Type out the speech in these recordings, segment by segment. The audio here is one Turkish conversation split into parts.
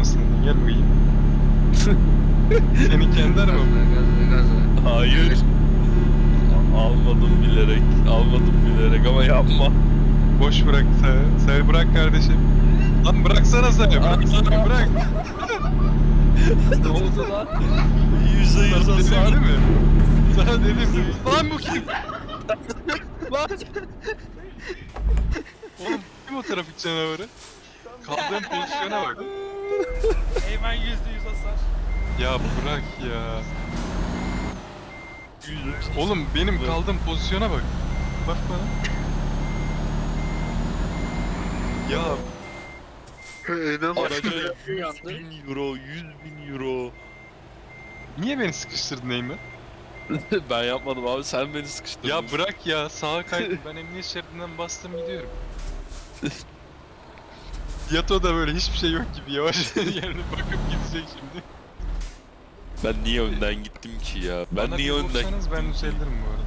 arabasın gel bakayım. Senin kendi araban mı? Gazla gazla. Hayır. Almadım bilerek. Almadım bilerek ama yapma. Boş bırak sen. Sen bırak kardeşim. Lan bıraksana sen. Bıraksana bırak. ne oldu lan? Yüzde yüz Sana dedim hasar. mi? Sana dedim. Lan bu kim? Lan. Oğlum kim o trafik canavarı? Kaldığın pozisyona bak. Hemen yüzde yüz hasar. Ya bırak ya. Oğlum benim kaldığım pozisyona bak. Bak bana. Ya Araca 100 bin euro, 100 bin euro. niye beni sıkıştırdın Eymen? ben yapmadım abi sen beni sıkıştırdın. Ya bırak ya sağa kaydım ben emniyet şeridinden bastım gidiyorum. Yato da böyle hiçbir şey yok gibi yavaş yerine bakıp gidecek şimdi. Ben niye önden gittim ki ya? Ben Bana niye bir önden gittim ben ki? düzeltirim bu arada.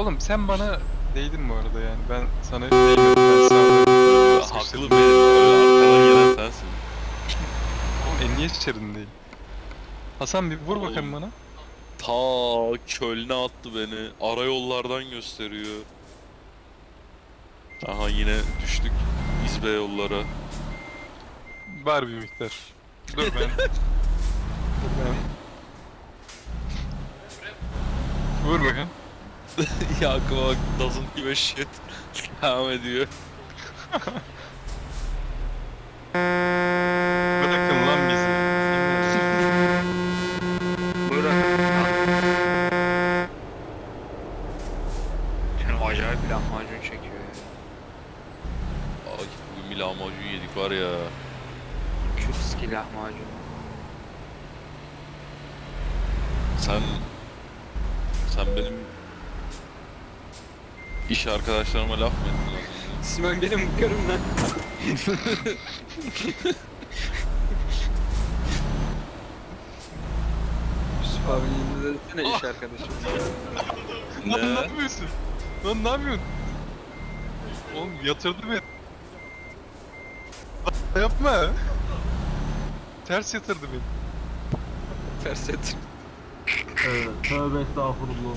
Oğlum sen bana değdin bu arada yani ben sana değmedim ben sana. Haklı benim. Öyle arkadan gelen sensin. Oğlum emniyet şeridindeyim. Hasan bir vur bakalım Oğlum. bana. Ta Köln'e attı beni. Ara yollardan gösteriyor. Aha yine düştük İzbe yollara. Var bir miktar. Dur ben. Dur ben. Vur bakalım. ya aklıma bak doesn't give a shit. Devam ediyor. Bırakın lan bizi. Bırak. Canım acayip lahmacun çekiyor ya. Ay bugün bir lahmacun yedik var ya. Kürtski lahmacun. Sen... Sen benim... iş arkadaşlarıma laf mı ettin az önce? Simon benim karım lan. Yusuf abi yanında desene iş arkadaşım. Lan ne Ne? yapıyorsun? Lan ne yapıyorsun? Oğlum yatırdı beni. Lan Yapma. Ters yatırdı beni. Ters et. Evet, tövbe estağfurullah.